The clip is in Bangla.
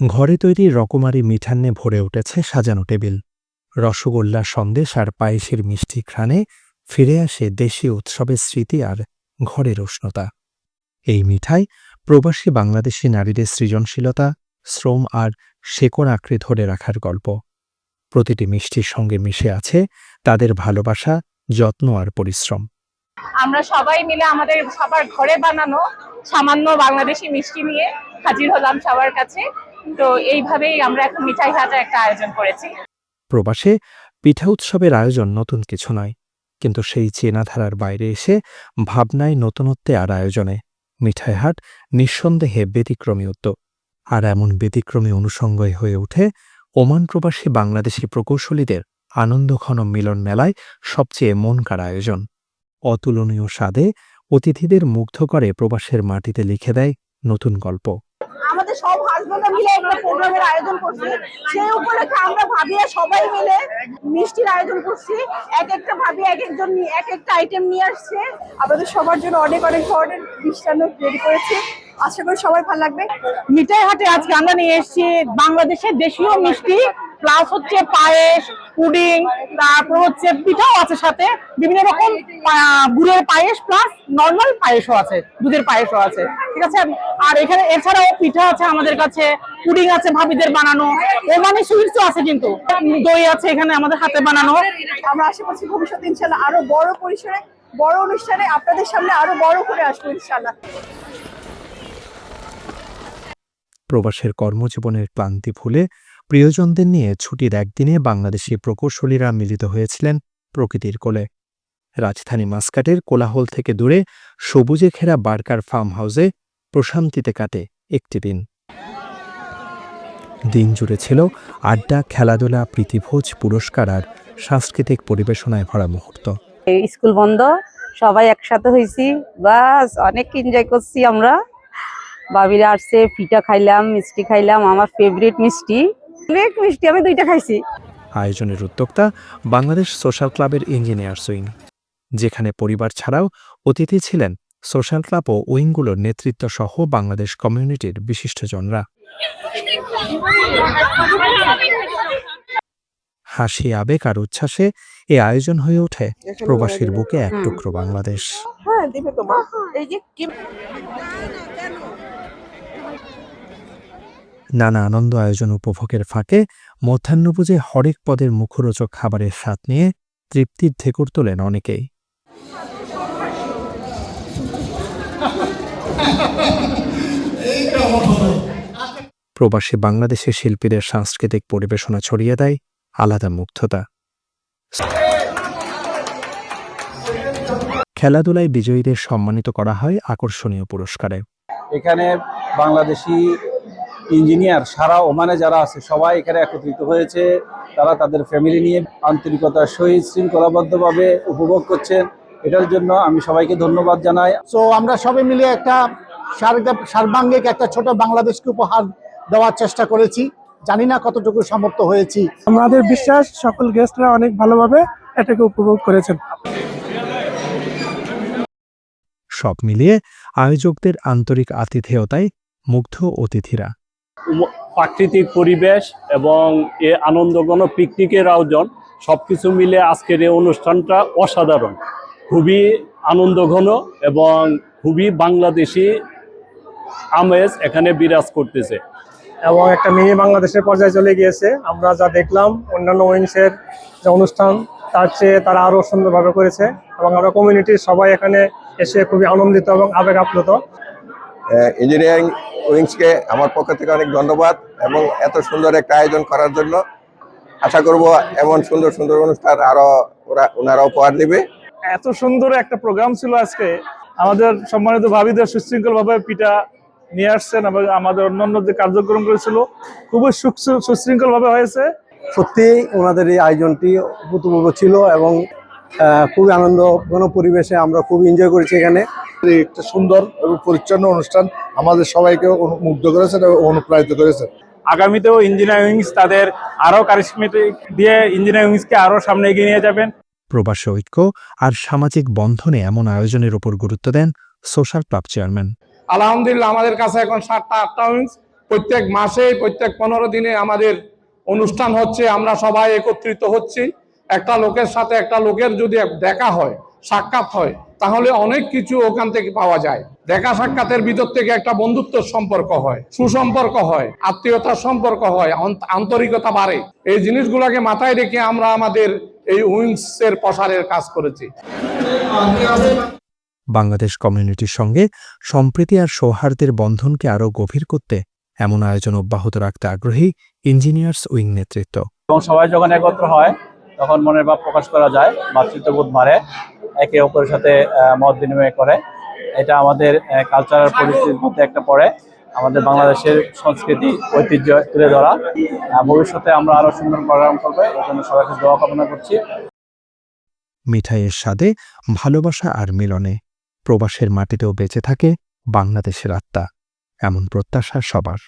ঘরে তৈরি রকমারি মিঠান্নে ভরে উঠেছে সাজানো টেবিল। রসগোল্লা সন্দেশ আর পায়েসের মিষ্টি ঘ্রাণে ফিরে আসে দেশীয় উৎসবের স্মৃতি আর ঘরের উষ্ণতা। এই মিঠাই প্রবাসী বাংলাদেশি নারীদের সৃজনশীলতা, শ্রম আর শেকড় আঁকড়ে ধরে রাখার গল্প। প্রতিটি মিষ্টির সঙ্গে মিশে আছে তাদের ভালোবাসা, যত্ন আর পরিশ্রম। আমরা সবাই মিলে আমাদের সবার ঘরে বানানো সামান্য বাংলাদেশি মিষ্টি নিয়ে হাজির হলাম সবার কাছে। তো এইভাবেই আমরা এখন মিঠাই হাটের একটা আয়োজন করেছি। প্রবাসে পিঠা উৎসবের আয়োজন নতুন কিছু নয়, কিন্তু সেই চেনাধারার বাইরে এসে ভাবনায় নতুনত্বে আর আয়োজনে মিঠাই হাট নিঃসন্দেহে ব্যতিক্রমী উদ্যোগ আর এমন ব্যতিক্রমী অনুষঙ্গই হয়ে ওঠে ওমান প্রবাসী বাংলাদেশি প্রকৌশলীদের আনন্দঘন মিলন মেলায় সবচেয়ে মনকার আয়োজন। অতুলনীয় স্বাদে অতিথিদের মুগ্ধ করে প্রবাসের মাটিতে লিখে দেয় নতুন গল্প। আমাদের সব হাজবেন্ডরা মিলে একটা প্রোগ্রামের আয়োজন করছি। সেই উপলক্ষে আমরা ভাবিয়া সবাই মিলে মিষ্টির আয়োজন করছি। এক একটা ভাবি এক একজন এক একটা আইটেম নিয়ে আসছে। আমাদের সবার জন্য অনেক অনেক ধরনের মিষ্টান্ন তৈরি করেছি। আশা করি সবাই ভালো লাগবে। মিঠাই হাটে আজকে আমরা নিয়ে এসেছি বাংলাদেশের দেশীয় মিষ্টি প্লাস হচ্ছে পায়েস, পুডিং, তারপর হচ্ছে পিঠাও আছে সাথে। বিভিন্ন রকম গুড়ের পায়েস প্লাস নর্মাল পায়েসও আছে, দুধের পায়েসও আছে। ঠিক আছে? আর এখানে এছাড়াও পিঠা আছে আমাদের কাছে, পুডিং আছে ভাবিদের বানানো ওমানি সুইটসও আছে কিন্তু। দই আছে এখানে আমাদের হাতে বানানো। আমরা আশা করছি ভবিষ্যতে ইনশাল্লাহ আরও বড় পরিসরে, বড় অনুষ্ঠানে আপনাদের সামনে আরও বড় করে আসব ইনশাল্লাহ প্রবাসের কর্মজীবনের ক্লান্তি ভুলে প্রিয়জনদের নিয়ে ছুটির একদিনে বাংলাদেশি প্রকৌশলীরা মিলিত হয়েছিলেন প্রকৃতির কোলে। রাজধানী মাস্কাটের কোলাহল থেকে দূরে সবুজে ঘেরা বার্কার ফার্ম হাউসে প্রশান্তিতে কাটে একটি দিন। দিন জুড়ে ছিল আড্ডা, খেলাধুলা, প্রীতিভোজ, পুরস্কার আর সাংস্কৃতিক পরিবেশনায় ভরা মুহূর্ত। স্কুল বন্ধ, সবাই একসাথে হয়েছি, বাস, অনেক এনজয় করছি আমরা। বাবিরা আসছে পিঠা খাইলাম মিষ্টি খাইলাম আমার ফেভারিট মিষ্টি। অনেক মিষ্টি আমি দুইটা খাইছি। আয়োজনের উদ্যোক্তা বাংলাদেশ সোশ্যাল ক্লাবের ইঞ্জিনিয়ার্স উইং যেখানে পরিবার ছাড়াও অতিথি ছিলেন সোশ্যাল ক্লাব ও উইংগুলোর নেতৃত্ব সহ বাংলাদেশ কমিউনিটির বিশিষ্টজনরা। হাসি আবেগ আর উচ্ছ্বাসে এ আয়োজন হয়ে ওঠে প্রবাসীর বুকে এক টুকরো বাংলাদেশ। হ্যাঁ দিবে তো মা এই যে কি নানা আনন্দ আয়োজন উপভোগের ফাঁকে মধ্যাহ্নভোজে হরেক পদের মুখরোচক খাবারের স্বাদ নিয়ে তৃপ্তির ঢেকুর তোলেন অনেকেই। প্রবাসী বাংলাদেশের শিল্পীদের সাংস্কৃতিক পরিবেশনা ছড়িয়ে দেয় আলাদা মুগ্ধতা। খেলাধুলায় বিজয়ীদের সম্মানিত করা হয় আকর্ষণীয় পুরস্কারে। এখানে বাংলাদেশি ইঞ্জিনিয়ার সারা ওমানে যারা আছে সবাই এখানে একত্রিত হয়েছে। তারা তাদের ফ্যামিলি নিয়ে আন্তরিকতার সহিত শৃঙ্খলাবদ্ধভাবে উপভোগ করছেন। এটার জন্য আমি সবাইকে ধন্যবাদ জানাই। সো আমরা সবাই মিলে একটা সার্বাঙ্গিক একটা ছোট বাংলাদেশকে উপহার দেওয়ার চেষ্টা করেছি। জানি না কতটুকু সামর্থ্য হয়েছি। আমাদের বিশ্বাস সকল গেস্টরা অনেক ভালোভাবে এটাকে উপভোগ করেছেন। সব মিলিয়ে আয়োজকদের আন্তরিক আতিথেয়তায় মুগ্ধ অতিথিরা। প্রাকৃতিক পরিবেশ এবং এ আনন্দঘন পিকনিকের আয়োজন সবকিছু মিলে আজকের এই অনুষ্ঠানটা অসাধারণ। খুবই আনন্দঘন এবং খুবই বাংলাদেশি আমেজ এখানে বিরাজ করতেছে। এবং একটা মিনি বাংলাদেশের পর্যায়ে চলে গিয়েছে। আমরা যা দেখলাম অন্যান্য উইংসের যে অনুষ্ঠান তার চেয়ে তারা আরও সুন্দরভাবে করেছে এবং আমরা কমিউনিটির সবাই এখানে এসে খুবই আনন্দিত এবং আবেগ আপ্লুত ইঞ্জিনিয়ারিং উইংসকে আমার পক্ষ থেকে অনেক ধন্যবাদ এবং এত সুন্দর একটা আয়োজন করার জন্য আশা করব এমন সুন্দর সুন্দর অনুষ্ঠান আরও ওরা ওনারা উপহার দেবে। এত সুন্দর একটা প্রোগ্রাম ছিল আজকে। আমাদের সম্মানিত ভাবিদের সুশৃঙ্খল ভাবে পিঠা নিয়ে আসছেন এবং আমাদের অন্যান্য যে কার্যক্রম করেছিল খুবই সুশৃঙ্খল ভাবে হয়েছে। সত্যি ওনাদের এই আয়োজনটি অভূতপূর্ব ছিল এবং খুবই আনন্দ ঘন পরিবেশে আমরা খুব এনজয় করেছি এখানে। একটা সুন্দর এবং পরিচ্ছন্ন অনুষ্ঠান আমাদের সবাইকে অনু- মুগ্ধ করেছেন এবং অনুপ্রাণিত করেছেন। আগামীতেও ইঞ্জিনিয়ারিং তাদের আরও কারিশমেটিক দিয়ে ইঞ্জিনিয়ারিংকে আরও সামনে এগিয়ে নিয়ে যাবেন। প্রবাস ঐক্য আর সামাজিক বন্ধনে এমন আয়োজনের উপর গুরুত্ব দেন সোশ্যাল ক্লাব চেয়ারম্যান। আলহামদুলিল্লাহ আমাদের কাছে এখন সাতটা আটটা উইংস। প্রত্যেক মাসে প্রত্যেক পনেরো দিনে আমাদের অনুষ্ঠান হচ্ছে আমরা সবাই একত্রিত হচ্ছি। একটা লোকের সাথে একটা লোকের যদি দেখা হয় সাক্ষাৎ হয় তাহলে অনেক কিছু ওখান থেকে পাওয়া যায়। দেখা সাক্ষাতের ভিতর থেকে একটা বন্ধুত্ব সম্পর্ক হয় সুসম্পর্ক হয় আত্মীয়তার সম্পর্ক হয় আন্তরিকতা বাড়ে। এই জিনিসগুলোকে মাথায় রেখে আমরা আমাদের এই উইংস এর প্রসারের কাজ করেছি। বাংলাদেশ কমিউনিটির সঙ্গে সম্প্রীতি আর সৌহার্দ্যের বন্ধনকে আরও গভীর করতে এমন আয়োজন অব্যাহত রাখতে আগ্রহী ইঞ্জিনিয়ার্স উইং নেতৃত্ব। এবং সবাই যখন একত্র হয় তখন মনের ভাব প্রকাশ করা যায়, মাতৃত্ববোধ বাড়ে, একে অপরের সাথে মত বিনিময় করে। এটা আমাদের কালচারাল পরিস্থিতির মধ্যে একটা পড়ে। আমাদের বাংলাদেশের সংস্কৃতি, ঐতিহ্য তুলে ধরা। ভবিষ্যতে আমরা আরও সুন্দর প্রোগ্রাম করব। এই জন্য সবাইকে দোয়া কামনা করছি। মিঠাইয়ের স্বাদে ভালোবাসা আর মিলনে, প্রবাসের মাটিতেও বেঁচে থাকে বাংলাদেশের আত্মা। এমন প্রত্যাশা সবার।